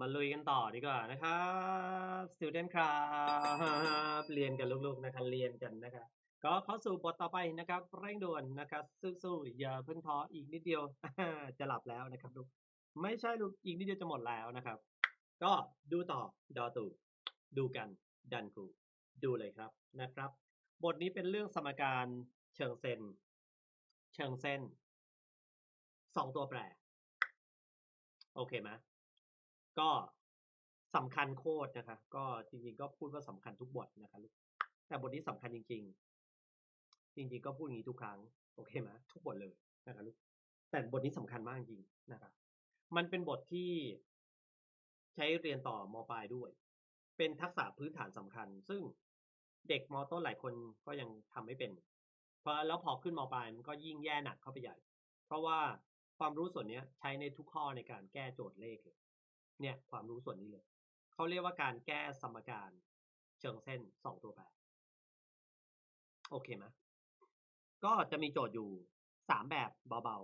มาลุยกันต่อดีกว่านะครับ student ครับ เรียนกันลูกๆนะครับเรียนกันนะครับก็เข้าสู่บทต่อไปนะครับเร่งด่วนนะครับสู้ๆอย่าเพิ่งท้ออีกนิดเดียวจะหลับแล้วนะครับลูกไม่ใช่ลูกอีกนิดเดียวจะหมดแล้วนะครับ ก็ดูต่อดอตูดูกันดันครูดูเลยครับนะครับ บทนี้เป็นเรื่องสมการเชิงเส้นเชิงเส้นสองตัวแปร โอเคไหม ก็สำคัญโคตรนะคะ ก็จริงๆก็พูดว่าสำคัญทุกบทนะคะลูกแต่บทนี้สำคัญจริง ๆ จริง ๆ ก็พูดอย่างนี้ทุกครั้งโอเคไหมทุกบทเลยนะคะลูกแต่บทนี้สำคัญมากจริงนะครับมันเป็นบทที่ใช้เรียนต่อมปลายด้วย เป็นทักษะพื้นฐานสำคัญ ซึ่งเด็กมต้นหลายคนก็ยังทำไม่เป็นพอแล้วพอขึ้นมปลายมันก็ยิ่งแย่หนักเข้าไปใหญ่ เพราะว่าความรู้ส่วนนี้ใช้ในทุกข้อในการแก้โจทย์เลขเลย เนี่ยความรู้ส่วนนี้เลย เขาเรียกว่าการแก้สมการเชิงเส้นสองตัวแปรโอเคไหมก็จะมีโจทย์อยู่สามแบบเบา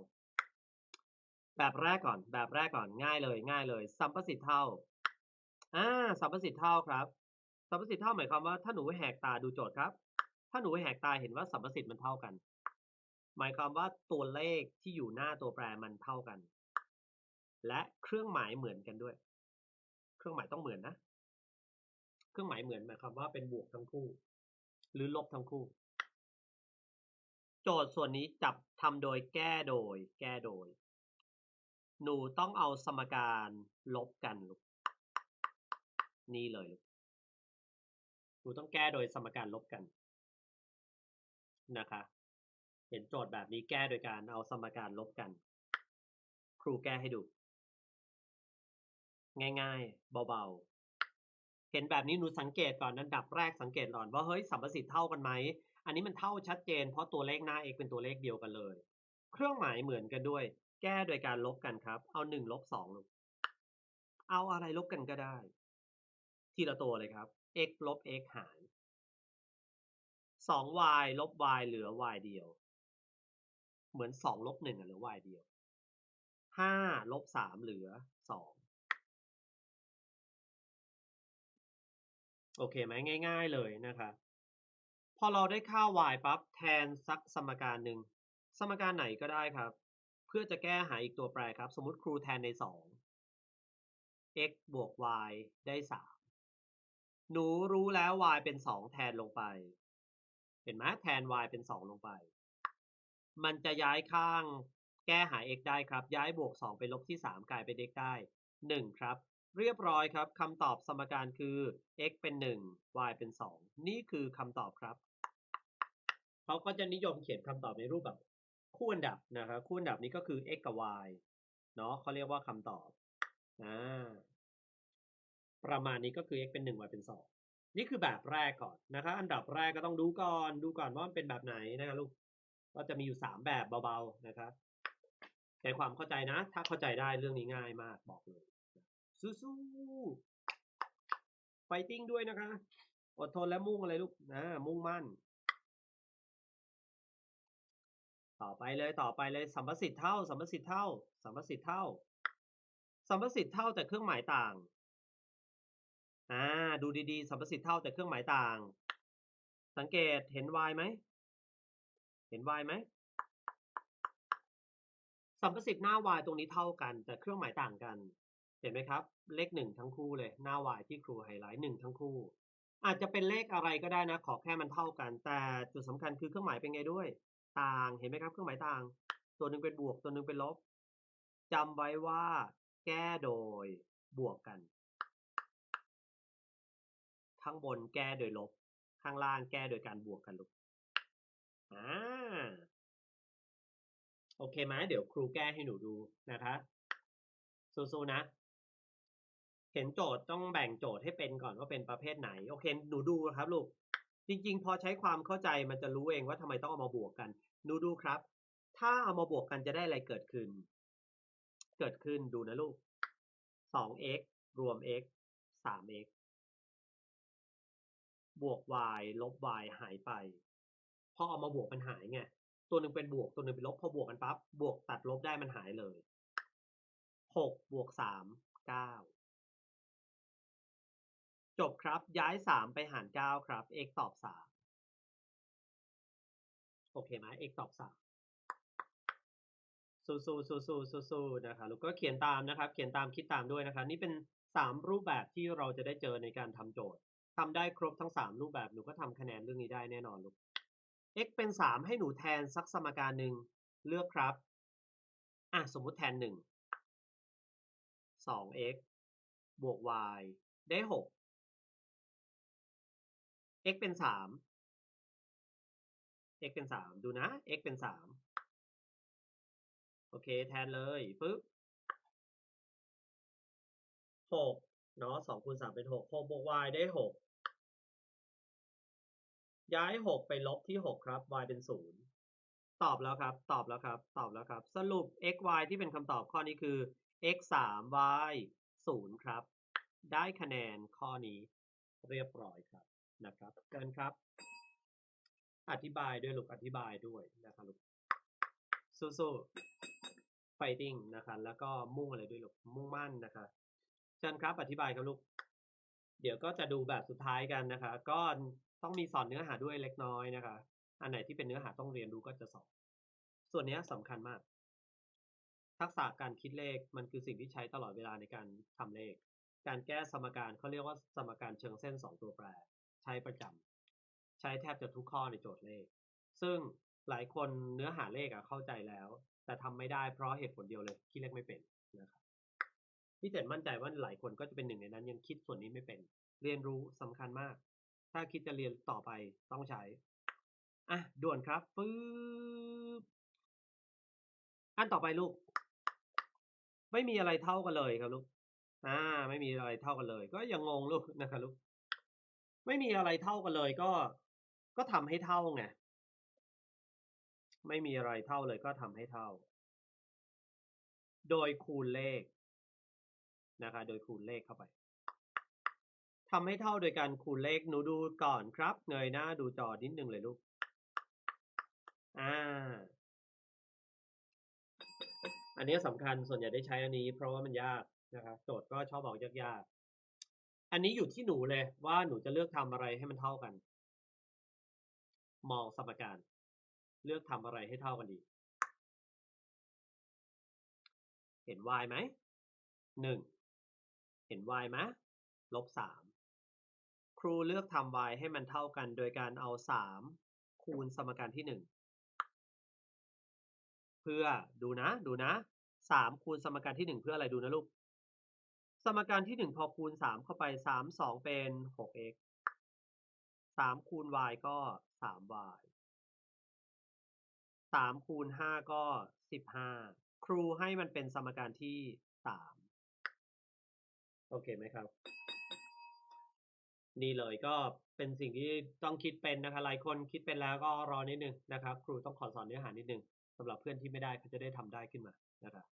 ๆ แบบแรกก่อน แบบแรกก่อนง่ายเลย ง่ายเลยสัมประสิทธิ์เท่าอ่าสัมประสิทธิ์เท่าครับสัมประสิทธิ์เท่าหมายความว่าถ้าหนูแหกตาดูโจทย์ครับ ถ้าหนูแหกตาเห็นว่าสัมประสิทธิ์มันเท่ากัน หมายความว่าตัวเลขที่อยู่หน้าตัวแปรมันเท่ากัน และเครื่องหมายเหมือนกันด้วย เครื่องหมายต้องเหมือนนะ เครื่องหมายเหมือนหมายความว่าเป็นบวกทั้งคู่ หรือลบทั้งคู่ โจทย์ส่วนนี้จับทำโดยแก้โดย แก้โดย หนูต้องเอาสมการลบกันลูกนี่เลยลูกหนูต้องแก้โดยสมการลบกันนะคะ เห็นโจทย์แบบนี้แก้โดยการเอาสมการลบกัน ครูแก้ให้ดู ง่าย ๆ เบาๆ เห็นแบบนี้หนูสังเกตก่อนอันดับแรกสังเกตก่อนว่าเฮ้ยสัมประสิทธิ์เท่ากันไหม อันนี้มันเท่าชัดเจน เพราะตัวเลขหน้า x เป็นตัวเลขเดียวกันเลย เครื่องหมายเหมือนกันด้วย แก้โดยการลบกันครับ เอาหนึ่งลบสองลูกเอาอะไรลบกันก็ได้ ทีละตัวเลยครับ x ลบ x หาร 2y ลบ y เหลือ y เดียว เหมือน 2 ลบ1อะเหลือ y เดียว 5 ลบ 3 เหลือ 2 โอเคไหมง่าย ๆเลยนะครับพอเราได้ค่า y ปั๊บแทนสักสมการหนึ่งสมการไหนก็ได้ครับ เพื่อจะแก้หาอีกตัวแปรครับ สมมติครูแทนใน 2 x บวก y ได้ 3 หนูรู้แล้ว y เป็น 2 แทนลงไป เห็นไหมแทน y เป็น 2 ลงไป มันจะย้ายข้างแก้หา x ได้ครับ ย้ายบวก 2 ไปลบที่ 3 กลายเป็น x ได้ 1 ครับ เรียบร้อยครับคำตอบสมการคือ x เป็น 1 y เป็น 2 นี่คือคำตอบครับ เขาก็จะนิยมเขียนคำตอบในรูปแบบคู่อันดับนะครับคู่อันดับนี้ก็คือ x กับ y เนาะเขาเรียกว่าคำตอบอ่าประมาณนี้ก็คือ x เป็น 1 y เป็น 2 นี่คือแบบแรกก่อนนะครับอันดับแรกก็ต้องดูก่อนดูก่อนว่ามันเป็นแบบไหนนะครับลูกก็จะมีอยู่ 3 แบบเบาๆนะครับใช้ความเข้าใจนะ ถ้าเข้าใจได้เรื่องนี้ง่ายมากบอกเลย สู้ๆไฟติ้งด้วยนะคะ อดทนและมุ่งอะไรลูกนะมุ่งมั่น ต่อไปเลยต่อไปเลยสัมประสิทธิ์เท่าสัมประสิทธิ์เท่าสัมประสิทธิ์เท่าสัมประสิทธิ์เท่าแต่เครื่องหมายต่างอ่าดูดีๆสัมประสิทธิ์เท่าแต่เครื่องหมายต่าง สังเกตเห็น y ไหมเห็น y ไหมสัมประสิทธิ์หน้า y ตรงนี้เท่ากัน แต่เครื่องหมายต่างกัน เห็นไหมครับ เลขหนึ่งทั้งคู่เลย หน้า y ที่ครูไฮไลท์หนึ่งทั้งคู่ อาจจะเป็นเลขอะไรก็ได้นะ ขอแค่มันเท่ากัน แต่จุดสำคัญคือเครื่องหมายเป็นไงด้วย ต่างเห็นไหมครับ เครื่องหมายต่าง ตัวหนึ่งเป็นบวก ตัวหนึ่งเป็นลบจำไว้ว่า แก้โดยบวกกัน ข้างบนแก้โดยลบ ข้างล่างแก้โดยการบวกกันลูกอ่าโอเคไหมเดี๋ยวครูแก้ให้หนูดูนะคะสู้ๆนะ เห็นโจทย์ต้องแบ่งโจทย์ให้เป็นก่อนว่าเป็นประเภทไหน โอเค หนูดูครับลูก จริง ๆ พอใช้ความเข้าใจมันจะรู้เองว่าทำไมต้องเอามาบวกกัน หนูดูครับ ถ้าเอามาบวกกันจะได้อะไรเกิดขึ้น เกิดขึ้นดูนะลูก 2x รวม x 3x บวก y ลบ y หายไป พอเอามาบวกมันหายไง ตัวหนึ่งเป็นบวก ตัวหนึ่งเป็นลบ พอบวกกันปั๊บ บวกตัดลบได้มันหายเลย 6 บวก 3 9 จบครับ ย้ายสามไปหารเก้าครับ x ตอบสามโอเคไหม x ตอบสามสู้สู้สู้สู้สู้สู้นะครับล้วก็เขียนตามนะครับ เขียนตามคิดตามด้วยนะครับ นี่เป็นสามรูปแบบที่เราจะได้เจอในการทำโจทย์ทำได้ครบทั้งสามรูปแบบหนูก็ทำคะแนนเรื่องนี้ได้แน่นอนลูก x เป็นสามให้หนูแทนสักสมการหนึ่งเลือกครับอะสมมุติแทนหนึ่งสอง x บวก y ได้หก x เป็นสาม x เป็นสามดูนะ x เป็นสามโอเค แทนเลยปึ๊บหกเนาะสองคูณสามเป็นหกหกบวก y ได้หกย้ายหกไปลบที่หกครับ y เป็นศูนย์ตอบแล้วครับ ตอบแล้วครับ ตอบแล้วครับ สรุป x y ที่เป็นคำตอบข้อนี้คือ x สาม y ศูนย์ครับ ได้คะแนนข้อนี้เรียบร้อยครับ นะครับเกินครับ อธิบายด้วยลูกอธิบายด้วยนะครับลูกสู้ๆ fighting นะครับแล้วก็มุ่งอะไรด้วยลูกมุ่งมั่นนะครับเชิญครับอธิบายครับลูกเดี๋ยวก็จะดูแบบสุดท้ายกันนะคะ ก็ต้องมีสอนเนื้อหาด้วยเล็กน้อยนะคะ อันไหนที่เป็นเนื้อหาต้องเรียนรู้ก็จะสอน ส่วนนี้สำคัญมาก ทักษะการคิดเลขมันคือสิ่งที่ใช้ตลอดเวลาในการทำเลข การแก้สมการเขาเรียกว่าสมการเชิงเส้น 2 ตัวแปร ใช้ประจำใช้แทบจะทุกข้อในโจทย์เลข ซึ่งหลายคนเนื้อหาเลขอะเข้าใจแล้ว แต่ทำไม่ได้เพราะเหตุผลเดียวเลยคิดเลขไม่เป็นนะครับพี่เจ็ดมั่นใจว่าหลายคนก็จะเป็นหนึ่งในนั้นยังคิดส่วนนี้ไม่เป็น เรียนรู้สำคัญมาก ถ้าคิดจะเรียนต่อไปต้องใช้อะด่วนครับฟืบอันต่อไปลูก ไม่มีอะไรเท่ากันเลยครับลูกอ่าไม่มีอะไรเท่ากันเลย ก็ยังงงลูกนะครับลูก ไม่มีอะไรเท่ากันเลยก็ ก็ทำให้เท่าไง ไม่มีอะไรเท่าเลยก็ทำให้เท่า โดยคูณเลขนะคะ โดยคูณเลขเข้าไปทำให้เท่าโดยการคูณเลขหนูดูก่อนครับ เงยหน้าดูจอนิดนึงเลยลูก อ่า อันนี้สำคัญส่วนใหญ่ได้ใช้อันนี้ เพราะว่ามันยากนะครับโจทย์ก็ชอบบอกยาก อันนี้อยู่ที่หนูเลยว่าหนูจะเลือกทำอะไรให้มันเท่ากัน มองสมการ เลือกทำอะไรให้เท่ากันดี เห็น y ไหมหนึ่งเห็น y ไหมลบสามครูเลือกทำ y ให้มันเท่ากัน โดยการเอาสามคูณสมการที่หนึ่งเพื่อดูนะดูนะสามคูณสมการที่หนึ่งเพื่ออะไรดูนะลูก สมการที่หนึ่งพอคูณสามเข้าไปสามสองเป็นหก x สามคูณ y ก็สาม y สามคูณห้าก็สิบห้าครูให้มันเป็นสมการที่สามโอเคไหมครับ นี่เลยก็เป็นสิ่งที่ต้องคิดเป็นนะคะหลายคนคิดเป็นแล้วก็รอนิดนึงนะครับ ครูต้องขอสอนเนื้อหานิดนึงสำหรับเพื่อนที่ไม่ได้เขาจะได้ทำได้ขึ้นมานะครับ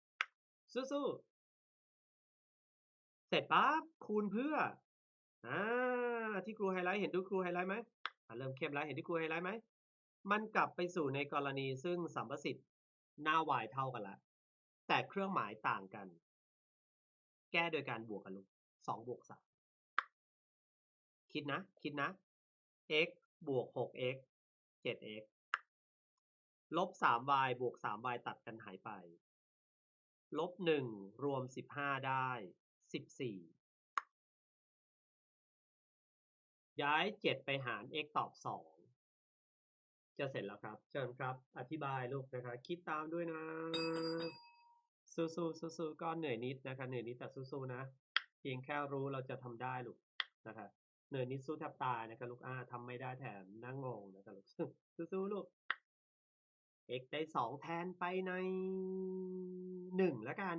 สู้ๆ เสร็จปั๊บคูณเพื่ออ่าที่ครูไฮไลท์เห็นดูครูไฮไลท์ไหมเริ่มเข้มแล้วเห็นที่ครูไฮไลท์ไหมมันกลับไปสู่ในกรณีซึ่งสัมประสิทธิ์หน้า y เท่ากันละ แต่เครื่องหมายต่างกัน แก้โดยการบวกกันลูกสองบวกสามคิดนะ คิดนะ x บวก 6x 7x ลบ 3y บวก 3y ตัดกันหายไป ลบ 1 รวม 15 ได้ 14ย้าย7ไปหาร x ตอบ2จะเสร็จแล้วครับเชิญครับ อธิบายลูกนะคะคิดตามด้วยนะสู้ๆสู้ๆก็เหนื่อยนิดนะคะเหนื่อยนิดแต่สู้ๆนะ เพียงแค่รู้เราจะทำได้ลูกนะคะเหนื่อยนิดสู้แทบตายนะครับลูกอาทำไม่ได้แถมนั่งงงนะครับลูกสู้ๆลูก x ได้สองแทนไปในหนึ่งแล้วกัน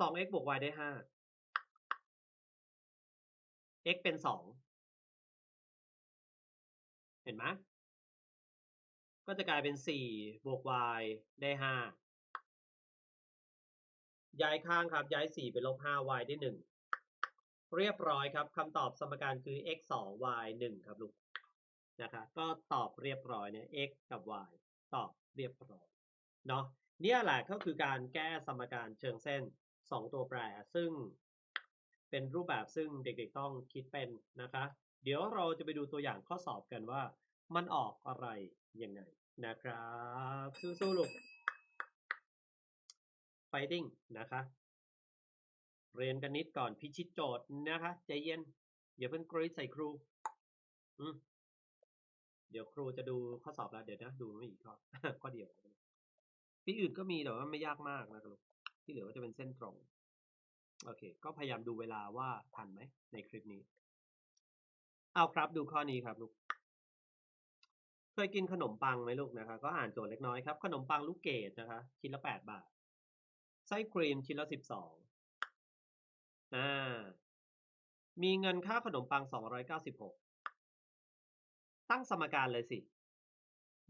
สอง x บวก y ได้ห้า x เป็นสอง เห็นไหมก็จะกลายเป็นสี่บวก y ได้ห้า ย้ายข้างครับ ย้ายสี่ไปลบห้า y ได้หนึ่ง เรียบร้อยครับคำตอบสมการคือ x 2 y 1ครับลูกนะครับก็ตอบเรียบร้อยเนี่ย x กับ y ตอบเรียบร้อยเนาะเนี่ยแหละก็คือการแก้สมการเชิงเส้น 2ตัวแปร ซึ่งเป็นรูปแบบซึ่งเด็กๆต้องคิดเป็นนะคะ เดี๋ยวเราจะไปดูตัวอย่างข้อสอบกันว่า มันออกอะไรยังไงนะครับ สู้ๆลูก fighting นะคะ เรียนกันนิดก่อนพิชิตโจทย์นะคะ ใจเย็น อย่าเพิ่งกรีดใส่ครูอืมเดี๋ยวครูจะดูข้อสอบแล้วเดี๋ยวนะ ดูไม่อีกข้อข้อเดียว ที่อื่นก็มีแต่ว่าไม่ยากมากนะครับลู ที่เหลือก็จะเป็นเส้นตรง โอเค ก็พยายามดูเวลาว่าทันไหมในคลิปนี้ เอาครับดูข้อนี้ครับลูก เคยกินขนมปังไหมลูกนะคะ ก็อ่านโจทย์เล็กน้อยครับ ขนมปังลูกเกดนะคะ ชิ้นละแปดบาท ไส้ครีมชิ้นละสิบสองอ่า มีเงินค่าขนมปังสองร้อยเก้าสิบหกตั้งสมการเลยสิ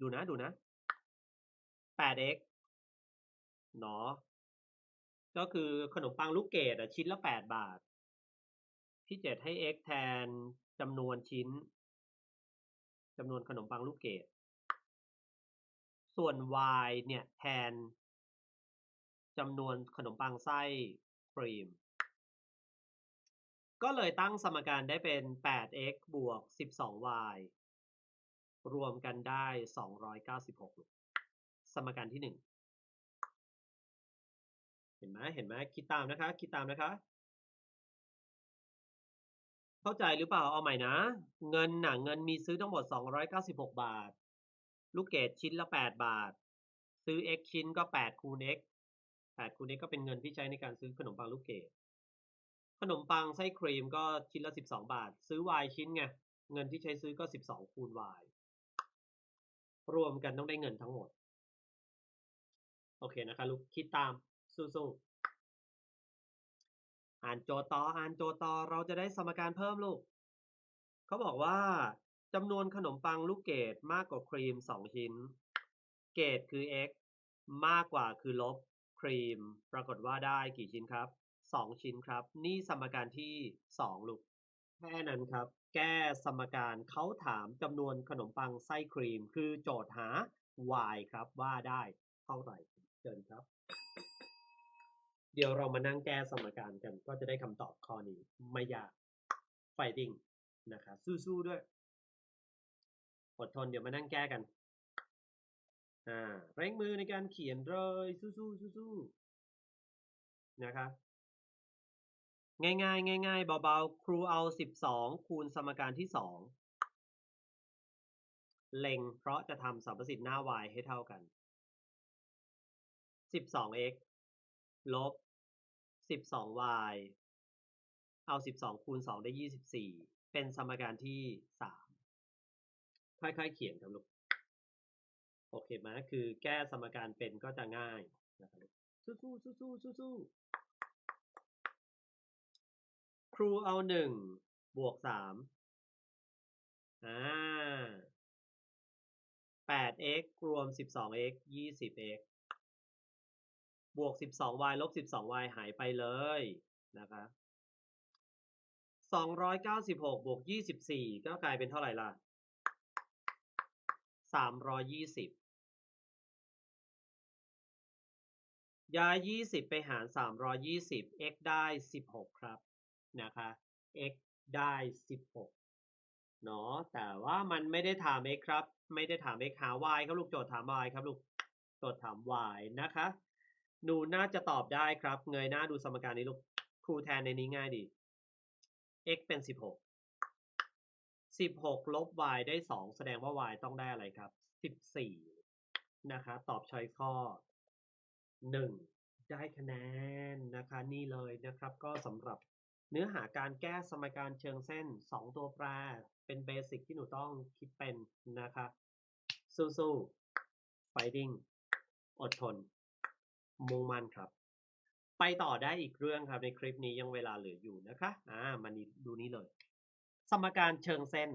ดูนะดูนะ 8x เนาะ ก็คือขนมปังลูกเกดอะชิ้นละ8บาท พี่เจ็ดให้ x แทนจำนวนชิ้นจำนวนขนมปังลูกเกดส่วน y เนี่ยแทนจำนวนขนมปังไส้ครีม ก็เลยตั้งสมการได้เป็น 8x บวก 12y รวมกันได้ 296 สมการที่ 1 เห็นไหมเห็นไหมคิดตามนะคะ คิดตามนะคะ เข้าใจหรือเปล่าเอาใหม่นะ เงินหน่ะเงินมีซื้อทั้งหมด 296 บาท ลูกเกดชิ้นละ 8 บาท ซื้อ x ชิ้นก็ 8 คูณ x 8คูณ x ก็เป็นเงินที่ใช้ในการซื้อขนมปังลูกเกดขนมปังไส้ครีมก็ชิ้นละ 12 บาท ซื้อ y ชิ้นไงเงินที่ใช้ซื้อก็ 12 คูณ y รวมกันต้องได้เงินทั้งหมด โอเคนะคะลูกคิดตาม สู้ๆอ่านโจทย์ต่ออ่านโจทย์ต่อเราจะได้สมการเพิ่มลูกเขาบอกว่าจำนวนขนมปังลูกเกดมากกว่าครีม 2 ชิ้น เกดคือ x มากกว่าคือลบครีม ปรากฏว่าได้กี่ชิ้นครับ 2 ชิ้นครับ นี่สมการที่ 2 ลูกแค่นั้นครับ แก้สมการเขาถามจำนวนขนมปังไส้ครีม คือโจทย์หา y ครับว่าได้เท่าไหร่เชิญครับ เดี๋ยวเรามานั่งแก้สมการกัน ก็จะได้คำตอบข้อนี้ ไม่ยาก fighting นะครับสู้ๆด้วย อดทนเดี๋ยวมานั่งแก้กัน อ่าเร่งมือในการเขียนเลยสู้ๆสู้ๆนะครับง่ายๆง่ายๆเบาๆ ครูเอา 12 คูณสมการที่ 2 เล็งเพราะจะทำสัมประสิทธิ์หน้า y ให้เท่ากัน 12x ลบ 12y เอา12คูณ2ได้24เป็นสมการที่3ค่อยๆเขียนครับลูกโอเคไหมคือแก้สมการเป็นก็จะง่ายนะครับสู้ๆสู้ๆสู้ๆครูเอา1บวก3อ่า 8x รวม 12x 20x บ บวก 12y ลบ 12y หายไปเลยนะคะ296 บวก 24 ก็กลายเป็นเท่าไหร่ล่ะ 320 ย้าย 20 ไปหาร 320 x ได้ 16 ครับนะคะ x ได้ 16 เนาะแต่ว่ามันไม่ได้ถาม x ครับ ไม่ได้ถาม x หา y ครับลูกโจทย์ถาม y ครับลูกโจทย์ถาม y นะคะ หนูน่าจะตอบได้ครับ เงยหน้าดูสมการนี้ลูกครูแทนในนี้ง่ายดี x เป็น 16 16 ลบ y ได้ 2 แสดงว่า y ต้องได้อะไรครับ 14 นะคะ ตอบช้อยข้อ 1 ได้คะแนนนะคะ นี่เลยนะครับ ก็สำหรับเนื้อหาการแก้สมการเชิงเส้น 2 ตัวแปร เป็นเบสิกที่หนูต้องคิดเป็นนะคะ สู้ๆ fighting อดทน มุ่งมั่นครับ ไปต่อได้อีกเรื่องครับในคลิปนี้ยังเวลาเหลืออยู่นะคะอ่ามานี่ดูนี้เลย สมการเชิงเส้น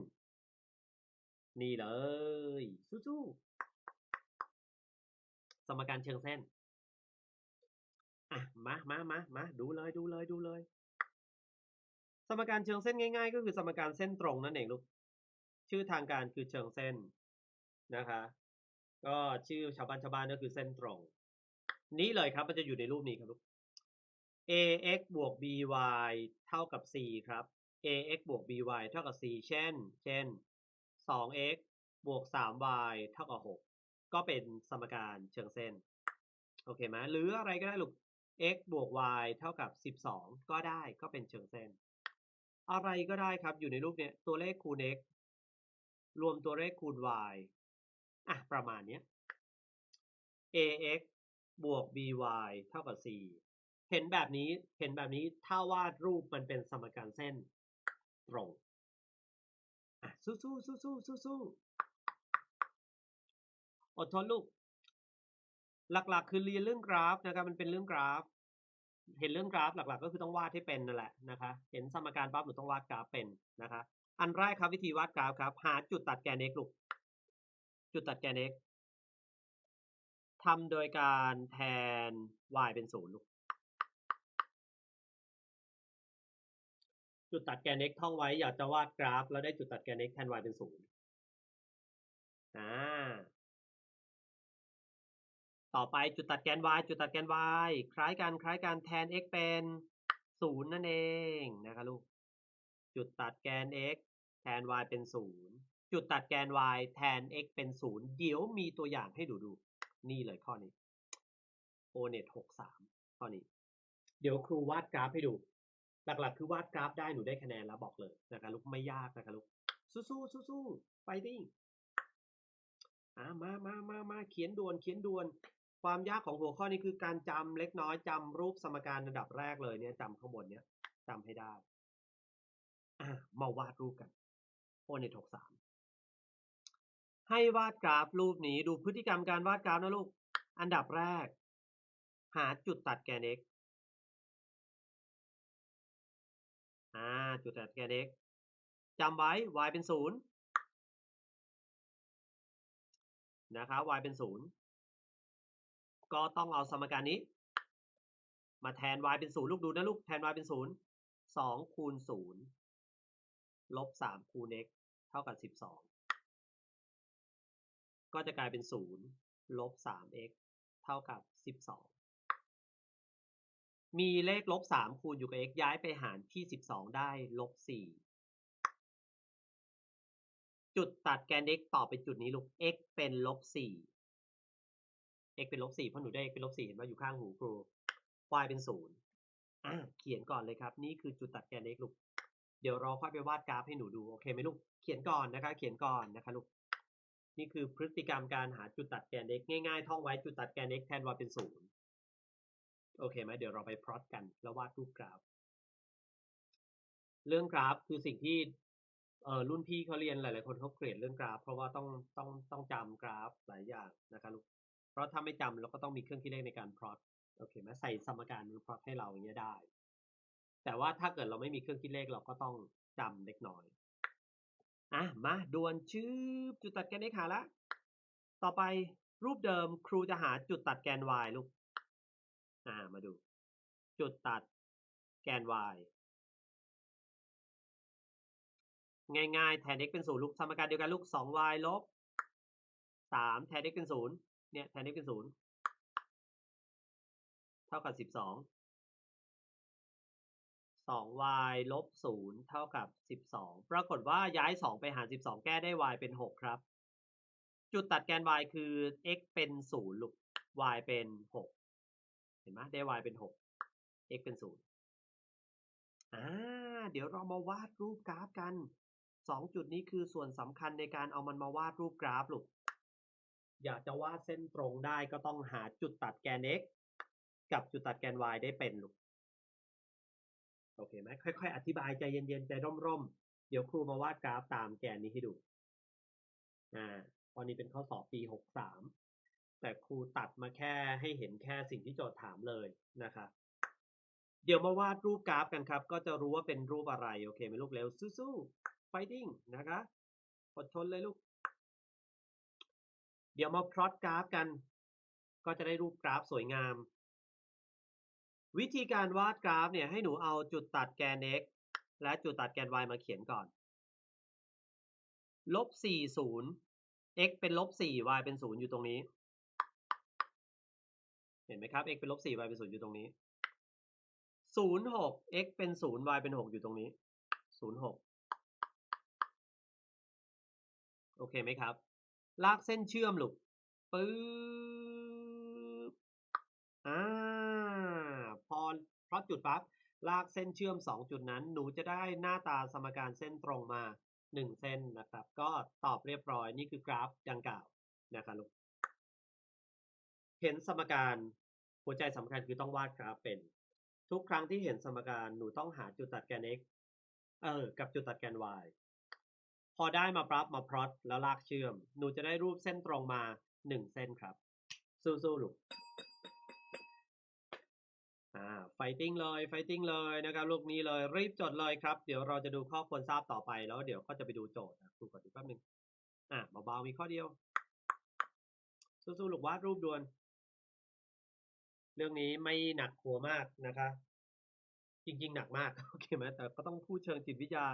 นี่เลยสู้ๆสมการเชิงเส้นอะมามามามาดูเลยดูเลยดูเลย สมการเชิงเส้นง่าย ๆ ก็คือสมการเส้นตรงนั่นเองลูกชื่อทางการคือเชิงเส้นนะคะ ก็ชื่อชาวบ้านชาวบ้านก็คือเส้นตรง นี้เลยครับ มันจะอยู่ในรูปนี้ครับลูก ax บวก by เท่ากับ c ครับ ax บวก by เท่ากับ c เช่น เช่น 2x บวก 3y เท่ากับ 6 ก็เป็นสมการเชิงเส้น โอเคไหมหรืออะไรก็ได้ลูก x บวก y เท่ากับ 12 ก็ได้ก็เป็นเชิงเส้น อะไรก็ได้ครับอยู่ในรูปเนี้ยตัวเลขคูณ x รวมตัวเลขคูณ y อะประมาณเนี้ย ax บวก by เท่ากับ c เห็นแบบนี้เห็นแบบนี้ถ้าวาดรูปมันเป็นสมการเส้นตรงอะสู้สู้สู้สู้สู้สู้อดทนลูก หลักๆ คือเรียนเรื่องกราฟนะครับมันเป็นเรื่องกราฟ เห็นเรื่องกราฟหลักๆ ก็คือต้องวาดให้เป็นนั่นแหละนะคะ เห็นสมการปั๊บหนูต้องวาดกราฟเป็นนะคะ อันแรกครับวิธีวาดกราฟครับ หาจุดตัดแกน x ลูก จุดตัดแกน x ทำโดยการแทน y เป็นศูนย์ลูกจุดตัดแกน x ท่องไว้อยากจะวาดกราฟ แล้วได้จุดตัดแกน x แทน y เป็นศูนย์อ่าต่อไปจุดตัดแกน y จุดตัดแกน y คล้ายกันคล้ายกันแทน x เป็นศูนย์นั่นเองนะคะลูก จุดตัดแกน x แทน y เป็นศูนย์จุดตัดแกน y แทน x เป็นศูนย์เดี๋ยวมีตัวอย่างให้ดูดู นี่เลยข้อนี้ o n e t 63 ข้อนี้ เดี๋ยวครูวาดกราฟให้ดู หลักๆ คือวาดกราฟได้หนูได้คะแนนแล้วบอกเลยนะคะลูกไม่ยากนะคะลูกสู้ๆสู้ๆไฟติ้งอ่ามามามามาเขียนด่วนเขียนด่วน ความยากของหัวข้อนี้คือการจำเล็กน้อยจำรูปสมการระดับแรกเลยเนี่ยจำข้างบนเนี้ยจำให้ได้อ่ามาวาดรูปกันโอเน็ตหกสาม ให้วาดกราฟรูปนี้ดูพฤติกรรมการวาดกราฟนะลูก อันดับแรก หาจุดตัดแกน x อ่าจุดตัดแกน x จำไว้ y เป็นศูนย์นะครับ y เป็นศูนย์ก็ต้องเอาสมการนี้ มาแทน y เป็นศูนย์ลูกดูนะลูก แทน y เป็นศูนย์สองคูณศูนย์ลบสามคูณ x เท่ากับสิบสอง ก็จะกลายเป็นศูนย์ลบสาม x เท่ากับสิบสองมีเลขลบสามคูณอยู่กับ x ย้ายไปหารที่สิบสองได้ลบสี่จุดตัดแกน x ต่อไปจุดนี้ลูก x เป็นลบสี่ x เป็นลบสี่เพราะหนูได้ x เป็นลบสี่เห็นว่าอยู่ข้างหูครู y เป็นศูนย์อะเขียนก่อนเลยครับ นี่คือจุดตัดแกน x ลูก เดี๋ยวเราค่อยไปวาดกราฟให้หนูดู โอเคไหมลูก เขียนก่อนนะคะ เขียนก่อนนะคะลูก นี่คือพฤติกรรมการหาจุดตัดแกน x ง่ายๆ ท่องไว้จุดตัดแกน x แทน y เป็นศูนย์โอเคไหมเดี๋ยวเราไปพลอตกันแล้ววาดรูปกราฟ เรื่องกราฟคือสิ่งที่เออรุ่นพี่เขาเรียนหลาย ๆ คนเขาเกลียดเรื่องกราฟ เพราะว่าต้องต้องต้องจำกราฟหลายอย่างนะคะลูกเพราะถ้าไม่จำเราก็ต้องมีเครื่องคิดเลขในการพลอตโอเคไหมใส่สมการมันพลอตให้เราอย่างเงี้ยได้ แต่ว่าถ้าเกิดเราไม่มีเครื่องคิดเลขเราก็ต้องจำเล็กน้อย อะมาดวนชื่อจุดตัดแกน x หาละ ต่อไปรูปเดิมครูจะหาจุดตัดแกน y ลูก อ่ามาดู จุดตัดแกน y ง่ายๆแทน x เป็นศูนย์ลูกสมการเดียวกันลูก 2y ลบ 3 แทน x เป็นศูนย์เนี่ยแทน x เป็นศูนย์เท่ากับ 12 2y ลบ0เท่ากับ12ปรากฏว่าย้าย2ไปหาร12แก้ได้ y เป็น6ครับ จุดตัดแกน y คือ x เป็น0ลูก y เป็น6เห็นไหมได้ y เป็น6 x เป็น0อ่าเดี๋ยวเรามาวาดรูปกราฟกัน2จุดนี้คือส่วนสำคัญในการเอามันมาวาดรูปกราฟลูกอยากจะวาดเส้นตรงได้ก็ต้องหาจุดตัดแกน x กับจุดตัดแกน y ได้เป็นลูก โอเคไหมค่อยๆ อธิบายใจเย็นๆ ใจร่มๆ เดี๋ยวครูมาวาดกราฟตามแกนนี้ให้ดูอ่าตอนนี้เป็นข้อสอบปี 63 แต่ครูตัดมาแค่ให้เห็นแค่สิ่งที่โจทย์ถามเลยนะคะเดี๋ยวมาวาดรูปกราฟกันครับ ก็จะรู้ว่าเป็นรูปอะไร โอเคไหมลูกเร็วสู้ๆ fighting นะคะอดทนเลยลูก เดี๋ยวมาพลอตกราฟกัน ก็จะได้รูปกราฟสวยงาม วิธีการวาดกราฟเนี่ยให้หนูเอาจุดตัดแกน x และจุดตัดแกน y มาเขียนก่อน ลบสี่ศูนย์ x เป็นลบสี่ y เป็นศูนย์อยู่ตรงนี้ เห็นไหมครับ x เป็นลบสี่ y เป็นศูนย์อยู่ตรงนี้ศูนย์หก x เป็นศูนย์ y เป็นหกอยู่ตรงนี้ศูนย์หกโอเคไหมครับ ลากเส้นเชื่อมลูกปึ๊บอ่า ราะจุดปั๊บลากเส้นเชื่อม 2 จุดนั้น หนูจะได้หน้าตาสมการเส้นตรงมา 1 เส้นนะครับ ก็ตอบเรียบร้อยนี่คือกราฟดังกล่าวนะครับลูกเห็นสมการหัวใจสำคัญคือต้องวาดกราฟเป็น ทุกครั้งที่เห็นสมการหนูต้องหาจุดตัดแกน x เออกับจุดตัดแกน y พอได้มาปรับมาพลอตแล้วลากเชื่อม หนูจะได้รูปเส้นตรงมา 1 เส้นครับ สู้ๆลูก อ่าไฟติ้งเลยไฟติ้งเลยนะครับลูกนี้เลยรีบจดเลยครับ เดี๋ยวเราจะดูข้อควรทราบต่อไปแล้วเดี๋ยวก็จะไปดูโจทย์นะดูก่อนอีกแป๊บนึงอ่าเบาๆมีข้อเดียว สู้ๆลูกวาดรูปด่วน เรื่องนี้ไม่หนักหัวมากนะคะ จริง ๆ หนักมากโอเคไหมแต่ก็ต้องพูดเชิงจิตวิทยา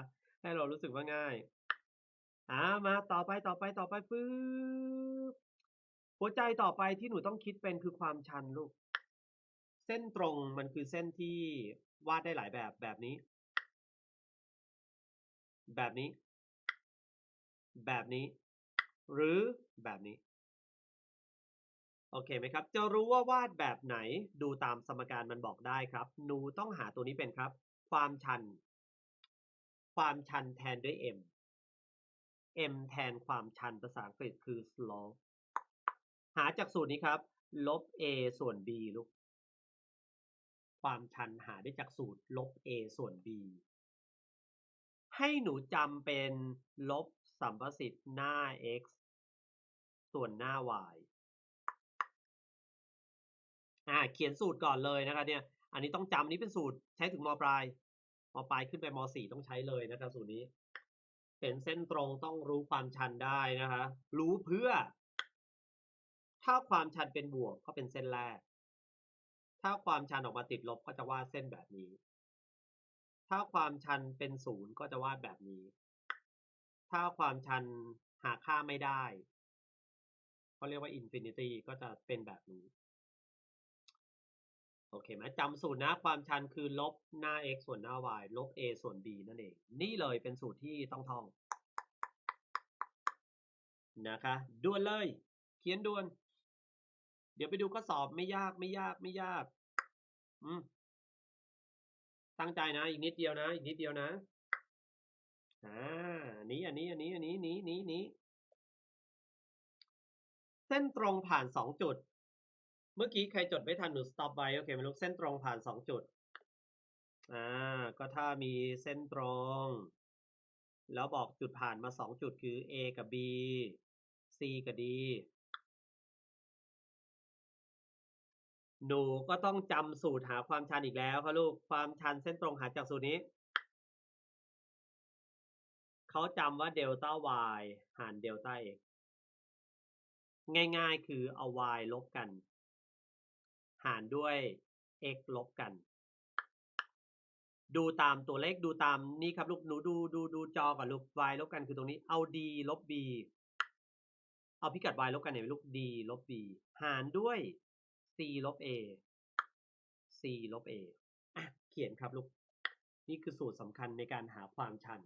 ให้เรารู้สึกว่าง่ายอ่ามาต่อไปต่อไปต่อไปปึ๊บหัวใจต่อไปที่หนูต้องคิดเป็นคือความชันลูก เส้นตรงมันคือเส้นที่วาดได้หลายแบบแบบนี้ แบบนี้ แบบนี้ หรือแบบนี้ โอเคไหมครับ จะรู้ว่าวาดแบบไหนดูตามสมการมันบอกได้ครับ หนูต้องหาตัวนี้เป็นครับ ความชัน ความชันแทนด้วย m m แทนความชันภาษาอังกฤษคือ slope หาจากสูตรนี้ครับ ลบ a ส่วน b ลูก ความชันหาได้จากสูตรลบ a ส่วน b ให้หนูจำเป็นลบสัมประสิทธิ์หน้า x ส่วนหน้า y อ่าเขียนสูตรก่อนเลยนะคะเนี่ย อันนี้ต้องจำนี้เป็นสูตรใช้ถึงมปลายมปลายขึ้นไปมสี่ต้องใช้เลยนะครับสูตรนี้เห็นเส้นตรงต้องรู้ความชันได้นะคะ รู้เพื่อ ถ้าความชันเป็นบวกก็เป็นเส้นแรก ถ้าความชันออกมาติดลบก็จะวาดเส้นแบบนี้ ถ้าความชันเป็นศูนย์ก็จะวาดแบบนี้ ถ้าความชันหาค่าไม่ได้ก็เรียกว่าอินฟินิตี้ก็จะเป็นแบบนี้ โอเคไหมจำสูตรนะความชันคือลบหน้า x ส่วนหน้า y ลบ a ส่วน b นั่นเอง นี่เลยเป็นสูตรที่ต้องท่องนะคะด่วนเลย เขียนด่วน เดี๋ยวไปดูข้อสอบไม่ยากไม่ยากไม่ยาก อืม ตั้งใจนะ อีกนิดเดียวนะ อีกนิดเดียวนะ อ่าอันนี้อันนี้ อันนี้ อันนี้ นี้ นี้ นี้ เส้นตรงผ่านสองจุด เมื่อกี้ใครจดไม่ทันหนู stop ไว้ โอเคไหมลูกเส้นตรงผ่านสองจุด อ่า ก็ถ้ามีเส้นตรง แล้วบอกจุดผ่านมาสองจุดคือ A กับ B C กับ D หนูก็ต้องจำสูตรหาความชันอีกแล้วครับลูก ความชันเส้นตรงหาจากสูตรนี้ เขาจำว่าเดลต้า y หารเดลต้า x ง่ายๆคือเอา y ลบกัน หารด้วย x ลบกัน ดูตามตัวเลขดูตามนี่ครับลูกหนูดูดูดูจอก่อนลูก y ลบกันคือตรงนี้เอา d ลบ b เอาพิกัด y ลบกันเนี่ยลูก d ลบ b หารด้วย ลบ a c ลบ a เขียนครับลูก นี่คือสูตรสำคัญในการหาความชัน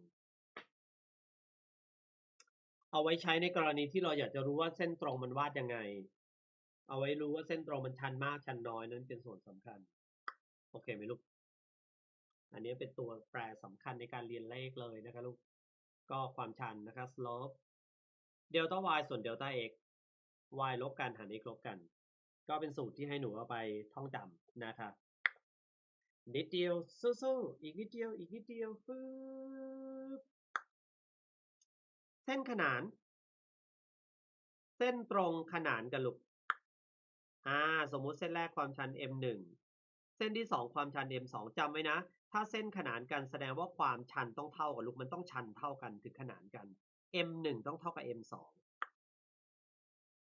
เอาไว้ใช้ในกรณีที่เราอยากจะรู้ว่าเส้นตรงมันวาดยังไง เอาไว้รู้ว่าเส้นตรงมันชันมากชันน้อยนั้นเป็นส่วนสำคัญ โอเคไหมลูก อันนี้เป็นตัวแปรสำคัญในการเรียนเลขเลยนะครับลูก ก็ความชันนะครับ slope เดลต้า y ส่วนเดลต้า x y ลบกันหาร x ลบกัน ก็เป็นสูตรที่ให้หนูเอาไปท่องจำนะครับนิดเดียวสู้ๆอีกนิดเดียว อีกนิดเดียวปึ๊บเส้นขนาน เส้นตรงขนานกันลูกอ่าสมมุติเส้นแรกความชัน m1 เส้นที่สองความชัน m2 จำไว้นะ ถ้าเส้นขนานกันแสดงว่าความชันต้องเท่ากับลูกมันต้องชันเท่ากันถึงขนานกัน m1 ต้องเท่ากับ m2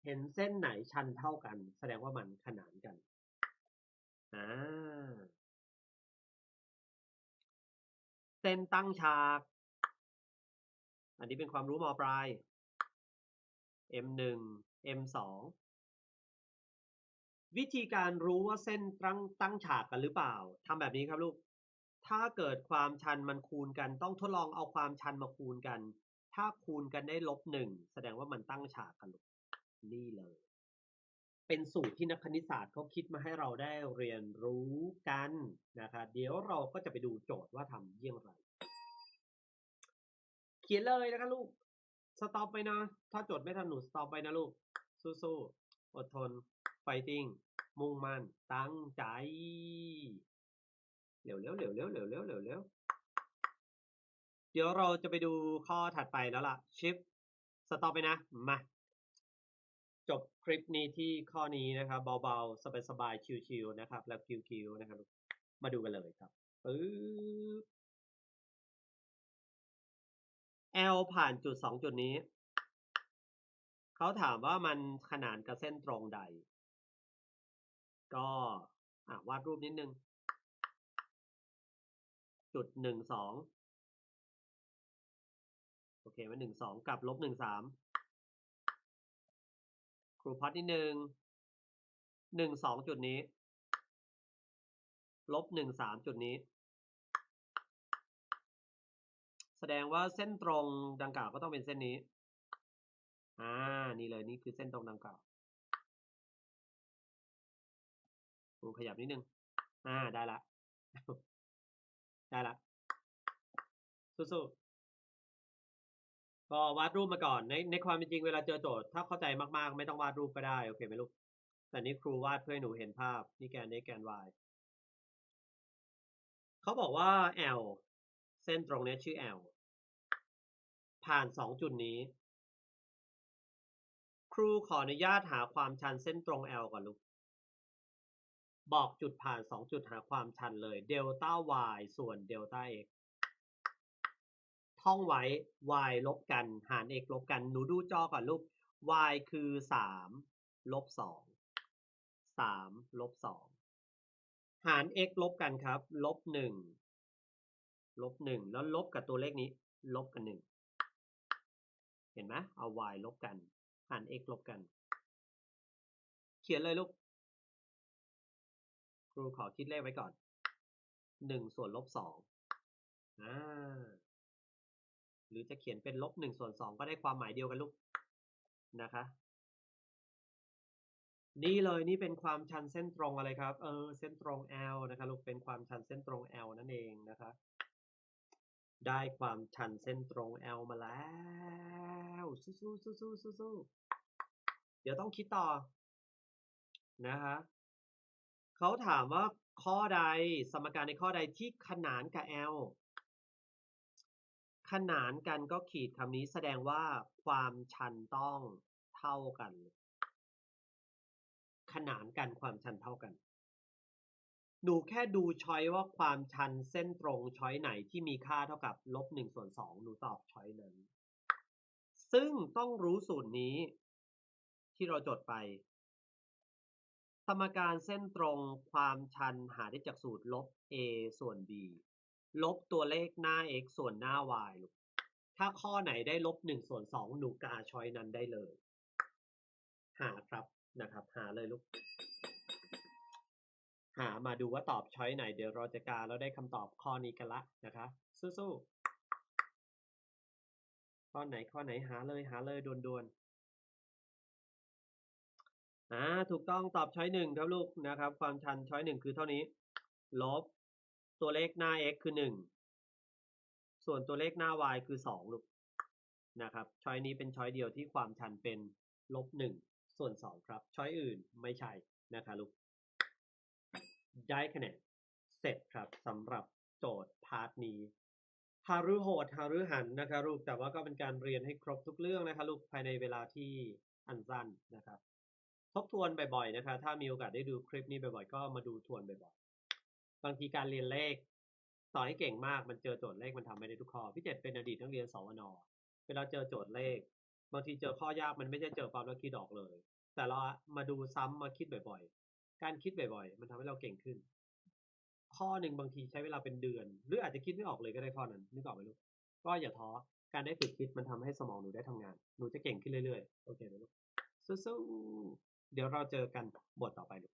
เห็นเส้นไหนชันเท่ากัน แสดงว่ามันขนานกันอ่าเส้นตั้งฉาก อันนี้เป็นความรู้มปลาย m1 m2 วิธีการรู้ว่าเส้นตั้งตั้งฉากกันหรือเปล่าทำแบบนี้ครับลูก ถ้าเกิดความชันมันคูณกัน ต้องทดลองเอาความชันมาคูณกัน ถ้าคูณกันได้ลบหนึ่งแสดงว่ามันตั้งฉากกันลูก นี่เลย เป็นสูตรที่นักคณิตศาสตร์เขาคิดมาให้เราได้เรียนรู้กันนะครับเดี๋ยวเราก็จะไปดูโจทย์ว่าทำเยี่ยงไร เขียนเลยนะครับลูก สต็อปไปนะ ถ้าโจทย์ไม่ทันหนูสต็อปไปนะลูก สู้ๆ อดทน ไฟติ้ง มุ่งมั่น ตั้งใจ เร็วๆเร็วๆเร็วๆเร็วๆเร็วๆเร็วๆเร็วๆเดี๋ยวเราจะไปดูข้อถัดไปแล้วล่ะ ชิป สต็อปไปนะ มา จบคลิปนี้ที่ข้อนี้นะครับเบาๆ สบายๆ ชิวๆนะครับ แล้วคิวๆนะครับ มาดูกันเลยครับปึ๊บ L ผ่านจุดสองจุดนี้ เขาถามว่ามันขนานกับเส้นตรงใด ก็อะวาดรูปนิดนึง จุดหนึ่งสองโอเคมันหนึ่งสองกับลบหนึ่งสาม ครูพอดนิดนึงหนึ่งสองจุดนี้ ลบหนึ่งสามจุดนี้ แสดงว่าเส้นตรงดังกล่าวก็ต้องเป็นเส้นนี้อ่านี่เลยนี่คือเส้นตรงดังกล่าวครูขยับนิดนึงอ่าได้ละ ได้ละสู้ๆ ก็วาดรูปมาก่อน ในในความเป็นจริงเวลาเจอโจทย์ถ้าเข้าใจมากๆ ไม่ต้องวาดรูปก็ได้โอเคไหมลูก แต่นี่ครูวาดเพื่อให้หนูเห็นภาพ นี่แกน x แกน y เขาบอกว่า L เส้นตรงนี้ชื่อ L ผ่านสองจุดนี้ ครูขออนุญาตหาความชันเส้นตรง L ก่อนลูก บอกจุดผ่านสองจุดหาความชันเลยเดลต้า y ส่วนเดลต้า x ท่องไว้ y ลบกัน หาร x ลบกัน หนูดูจอก่อนลูก y คือสามลบสองสามลบสองหาร x ลบกันครับ ลบหนึ่งลบหนึ่งแล้วลบกับตัวเลขนี้ ลบกันหนึ่งเห็นไหมเอา y ลบกัน หาร x ลบกัน เขียนเลยลูก ครูขอคิดเลขไว้ก่อนหนึ่งส่วนลบสองอ่า หรือจะเขียนเป็นลบหนึ่งส่วนสองก็ได้ความหมายเดียวกันลูกนะคะ นี่เลยนี่เป็นความชันเส้นตรงอะไรครับ เออเส้นตรง L นะคะลูกเป็นความชันเส้นตรง L นั่นเองนะคะ ได้ความชันเส้นตรง L มาแล้วสู้สู้สู้สู้สู้สู้เดี๋ยวต้องคิดต่อนะคะเขาถามว่าข้อใดสมการในข้อใดที่ขนานกับ L ขนานกันก็ขีดคำนี้แสดงว่าความชันต้องเท่ากัน ขนานกันความชันเท่ากัน หนูแค่ดูช้อยว่าความชันเส้นตรงช้อยไหนที่มีค่าเท่ากับลบหนึ่งส่วนสองหนูตอบช้อยนั้น ซึ่งต้องรู้สูตรนี้ที่เราจดไป สมการเส้นตรงความชันหาได้จากสูตรลบ a ส่วน b ลบตัวเลขหน้า x ส่วนหน้า y ลูก ถ้าข้อไหนได้ลบหนึ่งส่วนสองหนูกาช้อยนั้นได้เลย หาครับนะครับ หาเลยลูก หามาดูว่าตอบช้อยไหน เดี๋ยวเราจะกาแล้วได้คำตอบข้อนี้กันละนะคะสู้ๆข้อไหนข้อไหนหาเลยหาเลยด่วนๆอ่าถูกต้องตอบช้อยหนึ่งครับลูกนะครับ ความชันช้อยหนึ่งคือเท่านี้ ลบ ตัวเลขหน้า x คือหนึ่งส่วนตัวเลขหน้า y คือสองลูกนะครับช้อยนี้เป็นช้อยเดียวที่ความชันเป็นลบหนึ่งส่วนสองครับช้อยอื่นไม่ใช่นะคะลูกได้คะแนนเสร็จครับสำหรับโจทย์พาร์ทนี้ฮารุโหดฮารุหันนะคะลูกแต่ว่าก็เป็นการเรียนให้ครบทุกเรื่องนะคะลูกภายในเวลาที่อันสั้นนะครับทบทวนบ่อยๆนะคะ ถ้ามีโอกาสได้ดูคลิปนี้บ่อยๆ ก็มาดูทวนบ่อยๆ บางทีการเรียนเลขต่อให้เก่งมากมันเจอโจทย์เลขมันทำไม่ได้ทุกข้อพี่เจ็ดเป็นอดีตนักเรียนสวนเวลาเจอโจทย์เลข บางทีเจอข้อยากมันไม่ใช่เจอปั๊บแล้วคิดออกเลย แต่เรามาดูซ้ำมาคิดบ่อยๆ การคิดบ่อยๆ มันทำให้เราเก่งขึ้น ข้อหนึ่งบางทีใช้เวลาเป็นเดือน หรืออาจจะคิดไม่ออกเลยก็ได้ข้อนั้นนึกออกไหมลูกก็อย่าท้อการได้ฝึกคิดมันทำให้สมองหนูได้ทำงานหนูจะเก่งขึ้นเรื่อยๆโอเคไหมลูกสู้ๆเดี๋ยวเราเจอกันบทต่อไปลูก